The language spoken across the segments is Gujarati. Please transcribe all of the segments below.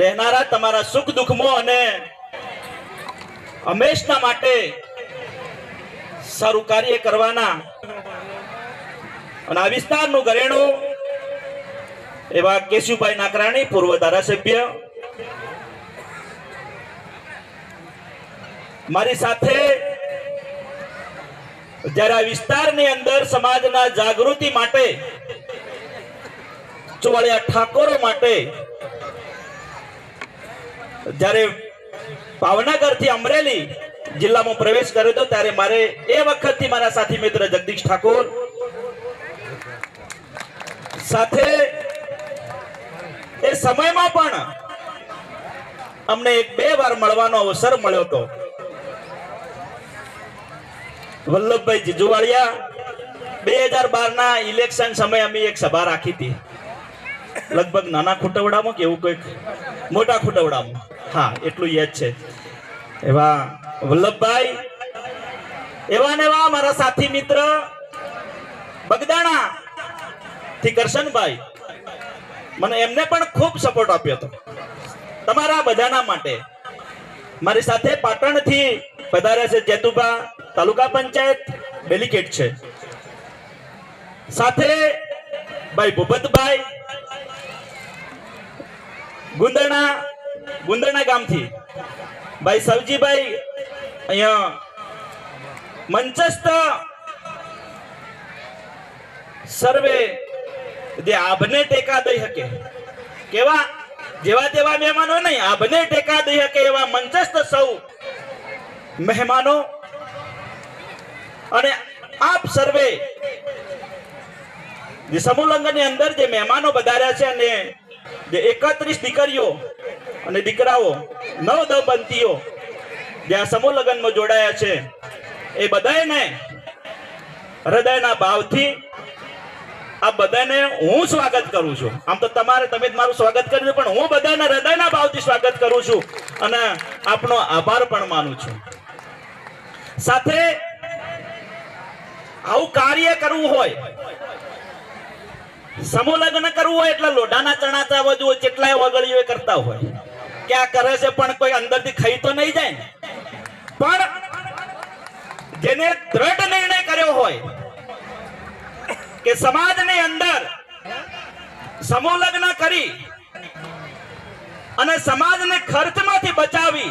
રહેનારા તમારા સુખ દુઃખમાં અને હંમેશના માટે સારું કાર્ય કરવાના અને આ વિસ્તારનું ઘરેણું એવા કેશુભાઈ નાકરાણી, પૂર્વ ધારાસભ્ય. મારી સાથે જ્યારે આ વિસ્તારની અંદર સમાજના જાગૃતિ માટે, ચોવાળિયા ઠાકોરો માટે જ્યારે ભાવનગરથી અમરેલી જિલ્લામાં પ્રવેશ કર્યો હતો, ત્યારે મારે એ વખતથી મારા સાથી મિત્ર જગદીશ ઠાકોર સાથે એ સમયમાં પણ અમને બે વાર મળવાનો અવસર મળ્યો હતો. વલ્લભભાઈ જીજુવાળિયા, બે હજાર બાર ના ઇલેક્શન સમયે અમે એક સભા રાખી હતી. લગભગ નાના ખોટવડામાં કે એવું કોઈક મોટા ખોટવડામાં. હા, એટલું યાદ છે. એવા વલ્લભભાઈ, એવા ને એવા મારા સાથી મિત્ર બગદાણા થી કરશનભાઈ. મને એમને પણ ખૂબ સપોર્ટ આપ્યો હતો. તમારા બધાના માટે. મારી સાથે પાટણથી પધાર્યા છે જેતુભા, તાલુકા પંચાયત ડેલિકેટ છે. સાથે ભાઈ ભૂપતભાઈ, ગુંદરણા ગુંદરણા ગામથી. ભાઈ સવજીભાઈ અહીંયા મંચસ્થ સર્વે જે આભને ટેકા દઈ શકે. કેવા? જેવા તેવા મહેમાનો નહીં, આભને ટેકા દઈ શકે એવા મંચસ્થ સૌ મહેમાનો. અને આપ સર્વે જે સમૂહ લગ્નની અંદર જે મહેમાનો વધાર્યા છે અને જે એકત્રીસ દીકરીઓ અને દીકરાઓ નવ દંપતીઓ જ્યાં સમૂહ લગ્નમાં જોડાયા છે, એ બધાને હૃદયના ભાવથી આ બધાને હું સ્વાગત કરું છું. આમ તો તમારે, તમે જ મારું સ્વાગત કર્યું પણ હું બધાને હૃદયના ભાવથી સ્વાગત કરું છું અને આપનો આભાર પણ માનું છું. સાથે આવું કાર્ય કરવું હોય, સમૂહ લગ્ન કરવું હોય એટલે લોઢાના ચણા ચાવવા હોય, કેટલાય વગળીઓ કરતા હોય. આ કરે છે પણ કોઈ અંદરથી ખાઈ તો નહીં જાય પણ જેને દ્રઢ નિર્ણય કર્યો હોય કે સમાજની અંદર સમૂહ કરી અને સમાજને ખર્ચમાંથી બચાવી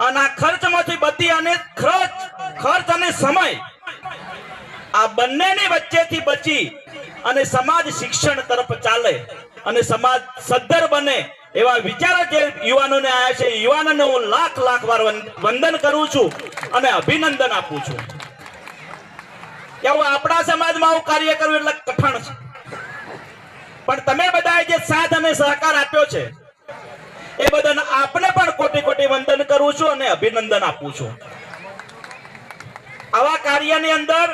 અને આ ખર્ચમાંથી બચી અને ખર્ચ ખર્ચ અને સમય આ બંનેની વચ્ચેથી બચી અને સમાજ શિક્ષણ તરફ ચાલે અને સમાજ સદ્ધર બને એવા વિચારો જે યુવાનોને આવ્યા છે. યુવાનોને હું લાખ લાખ વાર વંદન કરું છું અને અભિનંદન આપું છું. એવું આપણા સમાજમાં આવું કાર્ય કરવું એટલે કઠણ છે. પણ તમે બધાએ જે સાથ અને સહકાર આપ્યો છે, એ બધાને આપને પણ કોટી કોટી વંદન કરું છું અને અભિનંદન આપું છું. આવા કાર્યની અંદર,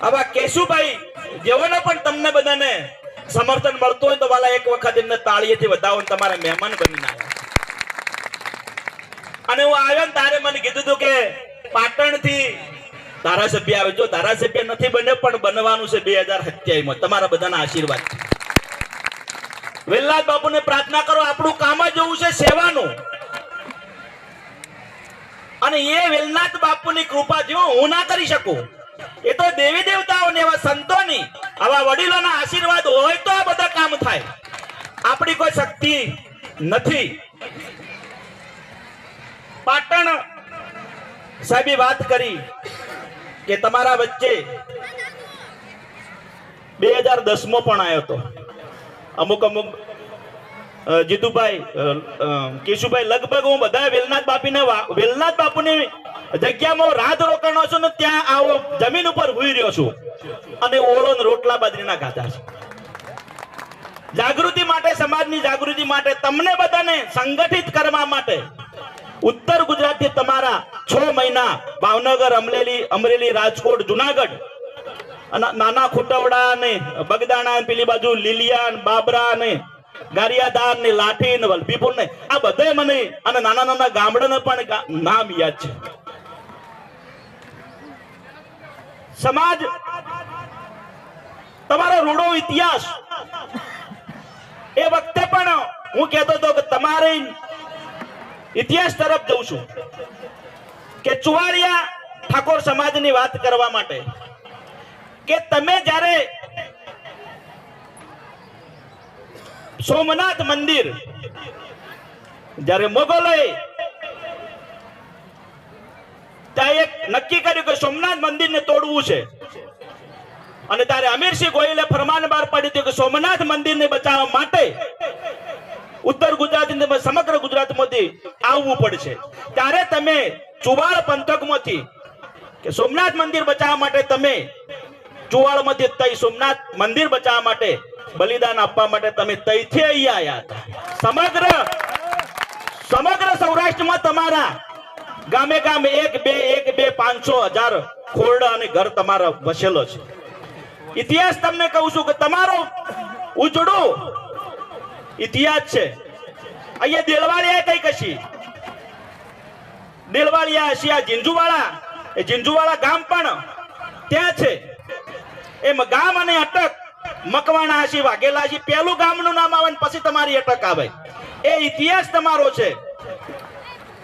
આવા કેશુભાઈ જેઓને પણ તમને બધાને સમર્થન મળતું હોય તો વાલા એક વખત એમને તાળીએથી વધાવો તમારા મહેમાન બનીને આવ્યા. અને હું આવ્યો ને તારે મને કીધું હતું કે પાટણથી ધારાસભ્ય આવે. જો ધારાસભ્ય નથી બને પણ બનવાનું છે બે હજાર સત્યાવીસ તમારા બધાના આશીર્વાદ વેલનાથ બાપુને પ્રાર્થના કરો, આપણું કામ જ એવું છે સેવાનું. અને એ વેલનાથ બાપુની કૃપા જો હું ના કરી શકું. એ તો દેવી દેવતાઓને એવા સંતોની, આવા વડીલોના આશીર્વાદ હોય તો આ બધા કામ થાય. આપણી કોઈ શક્તિ નથી. પાટણ સાહેબી વાત કરી કે તમારા વચ્ચે બે હજાર દસમો પણ આવ્યો હતો. અમુક અમુક જીતુભાઈ કેશુભાઈ, લગભગ હું બધા વેલનાથ બાપીને વેલનાથ બાપુની જગ્યામાં રાત રોકાણો છું ને ત્યાં આવો જમીન ઉપર હુઈ રહ્યો છું. અને ઓળો રોટલા બાજરીના ખાધા છે. જાગૃતિ માટે, સમાજની જાગૃતિ માટે, તમને બધાને સંગઠિત કરવા માટે ઉત્તર ગુજરાતથી તમારા છ મહિના ભાવનગર, અમરેલી અમરેલી, રાજકોટ, જુનાગઢ અને નાના ખુટવડા ને બગદાણા પેલી બાજુ લીલિયા ને બાબરા ને ગારિયાદાર ને લાઠી ને વલભીપુર ને આ બધે મને અને નાના નાના ગામડાના પણ નામ યાદ છે. સમાજ, તમારો રૂડો ઇતિહાસ. હું કહેતો હતો કે તમારે ઇતિહાસ તરફ જઉં છું કે ચુવાડિયા ઠાકોર સમાજની વાત કરવા માટે. કે તમે જ્યારે સોમનાથ મંદિર, જ્યારે મોગલોએ ત્યાં એક નક્કી સોમનાથ મંદિરને તોડવું છે. અને ત્યારે અમીરસિંહ ગોયલે ફરમાન બહાર પાડ્યું હતું કે સોમનાથ મંદિરને બચાવવા માટે ઉત્તર ગુજરાત સમગ્ર ગુજરાતમાંથી આવવું પડશે. ત્યારે તમે ચુવાડ પંથકમાંથી કે સોમનાથ મંદિર બચાવવા માટે તમે ચુવાડમાંથી તઈ સોમનાથ મંદિર બચાવવા માટે બલિદાન આપવા માટે તમે તઈથી અહીંયા આવ્યા હતા. સમગ્ર સમગ્ર સૌરાષ્ટ્રમાં તમારા ગામે ગામે એક બે એક બે, પાંચસો હજાર ખોરડા અને ઘર તમારા વસેલો છે. ઇતિહાસ તમને કહું છું કે તમારો ઉજડો ઇતિહાસ છે. અહીંયા દેલવાળિયા કઈ કશી દેલવાળિયા હશી આ જીંજુવાળા. એ જીંજુવાળા ગામ પણ ત્યાં છે. એ ગામ અને અટક મકવાણા હશી, વાઘેલા હશી, પહેલું ગામનું નામ આવે ને પછી તમારી અટક આવે. એ ઇતિહાસ તમારો છે.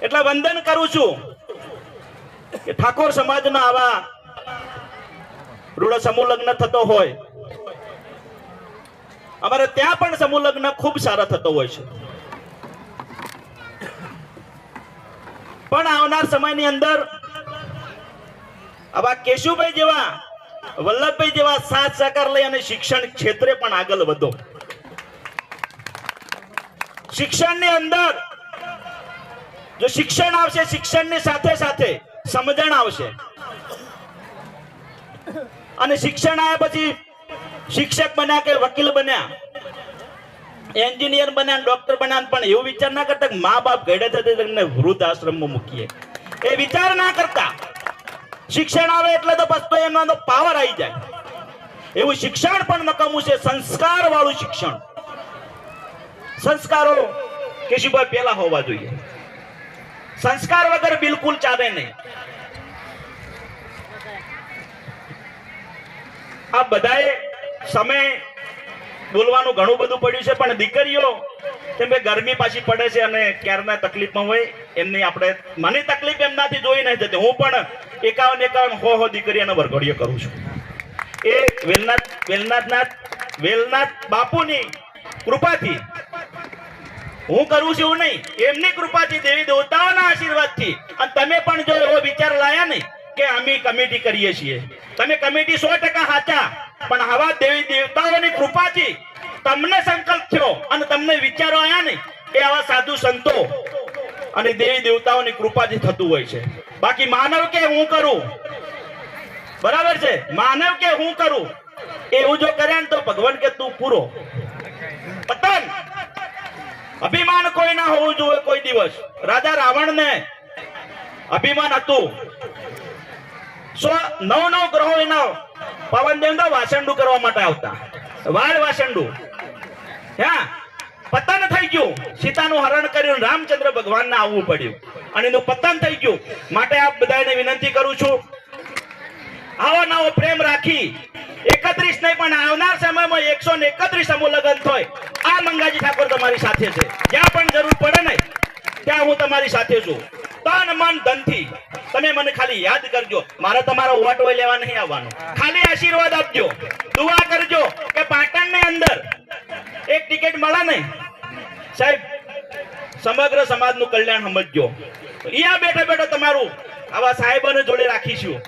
એટલે વંદન કરું છું. કે ઠાકોર સમાજના આવા રૂಢ સમૂહ લગ્ન થતો હોય, અમારે ત્યાં પણ સમૂહ લગ્ન ખૂબ સારા થતો હોય છે. પણ આવનાર સમયની અંદર આવા કેશુભાઈ જેવા, વલ્લભભાઈ જેવા સાથ સહકાર લઈ અને શિક્ષણ ક્ષેત્રે પણ આગળ વધો. શિક્ષણની અંદર જો શિક્ષણ આવશે, શિક્ષણની સાથે સાથે સમજણ આવશે. અને શિક્ષણ આવ્યા પછી શિક્ષક બન્યા કે વકીલ બન્યા? એન્જિનિયર બન્યા, ડોક્ટર બન્યા પણ એવું વિચાર ના કરતા મા બાપ ઘડે થતી તેમને વૃદ્ધ આશ્રમમાં મૂકીએ. એ વિચાર ના કરતા. શિક્ષણ આવે એટલે તો બસ તો એમનો પાવર આવી જાય. એવું શિક્ષણ પણ નકામું છે સંસ્કાર વાળું શિક્ષણ. સંસ્કારો કેશુભાઈ પેલા હોવા જોઈએ. સંસ્કાર વગર બિલકુલ ચાલે નહીં. આ બધાએ સમય બોલવાનું ઘણું બધું પડ્યું છે, પણ દીકરીઓ કેમ કે ગરમી પાછી પડે છે અને ક્યારના તકલીફમાં હોય, એમની આપણે મને તકલીફ એમનાથી જોઈ નહીં જતી હું પણ એકાવન એકાવન હો હો દીકરીઓનો વરઘોડીઓ કરું છું. એ વેલનાથ વેલનાથનાથ વેલનાથ બાપુની કૃપાથી હું કરું છું એવું નહીં. એમની કૃપાથી દેવી દેવતાઓના આશીર્વાદથી. અને તમે પણ જો એવો વિચાર લાયા ને કે અમે કમિટી કરીએ છીએ. તમે કમિટી સો ટકા સાચા. પણ હવા દેવી દેવતાઓની કૃપાથી તમને સંકલ્પ થયો અને તમને વિચારો આયા ને એ આવા સાધુ સંતો અને દેવી દેવતાઓની કૃપાથી થતું હોય છે. બાકી માનવ કે હું કરું? બરાબર છે? માનવ કે હું કરું? એવું જો કર્યા ને તો ભગવાન કે તું પૂરો. અભિમાન કોઈ ના હોવું જોઈએ કોઈ દિવસ. રાજા રાવણ ને અભિમાન હતું. નવ નવ ગ્રહો એના પવન દેવ વાસંડું કરવા માટે આવતા. વાળ વાસંડું. હા, પતન થઈ ગયું. સીતાનું હરણ કર્યું, રામચંદ્ર ભગવાનને આવવું પડ્યું. અને એનું પતન થઈ ગયું. માટે આપ બધાને વિનંતી કરું છું, આવો નવો પ્રેમ રાખી. એકત્રીસ નહીં પણ આવનાર સમયમાં એકસો ને એકત્રીસ સમૂહ લગ્ન થાય. આ મંગાજી ઠાકોર તમારી સાથે છે. જ્યાં પણ જરૂર પડે ને, ત્યાં હું તમારી સાથે છું. તન મન ધનથી તમે મને ખાલી યાદ કરજો. મારે તમારો વોટ લેવા નહીં આવવાનો. ખાલી આશીર્વાદ આપજો. દુઆ કરજો કે પાટણની અંદર એક ટિકિટ મળે ને, સાહેબ, સમગ્ર સમાજનું કલ્યાણ સમજજો. અહીંયા બેઠા બેઠા તમારું આવા સાહેબોને જોડે રાખીશું.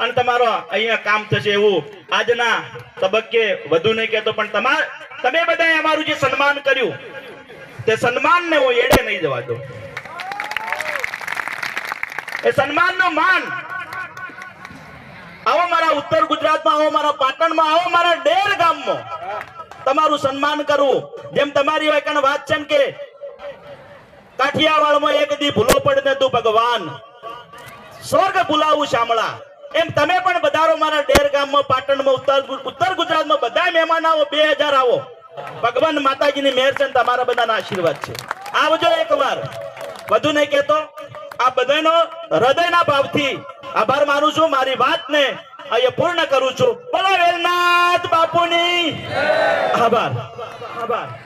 અને તમારો અહીંયા કામ થશે એવું આજના તબક્કે વધુ નહીં કહેતો, પણ તમાર તમે બધાએ અમારું જે સન્માન કર્યું, તે સન્માનને હું એડે નહીં જવા દઉં. એ સન્માનનો માન, આવો મારા ઉત્તર ગુજરાતમાં, આવો મારા પાટણમાં, આવો મારા ડેર ગામમાં તમારું સન્માન કરવું જેમ તમારી વાયકાને વાત છે કે, કાઠિયાવાડમાં એક દી ભૂલો પડને તું ભગવાન. સ્વર્ગ ભૂલાવું શામળા. એમ તમે પણ વધારો મારા ડેર ગામમાં, પાટણમાં, ઉત્તર ઉત્તર ગુજરાતમાં બધા મહેમાન આવો, બે હજાર આવો. ભગવાન માતાજીની મહેર છે તમારા બધાના આશીર્વાદ છે. આવજો એકવાર. વધુ નહીં કહેતો, આ બધાનો હૃદયના ભાવથી આભાર માનું છું. મારી વાતને અહીંયા પૂર્ણ કરું છું. બોલો વેલનાથ બાપુની. આભાર. આભાર.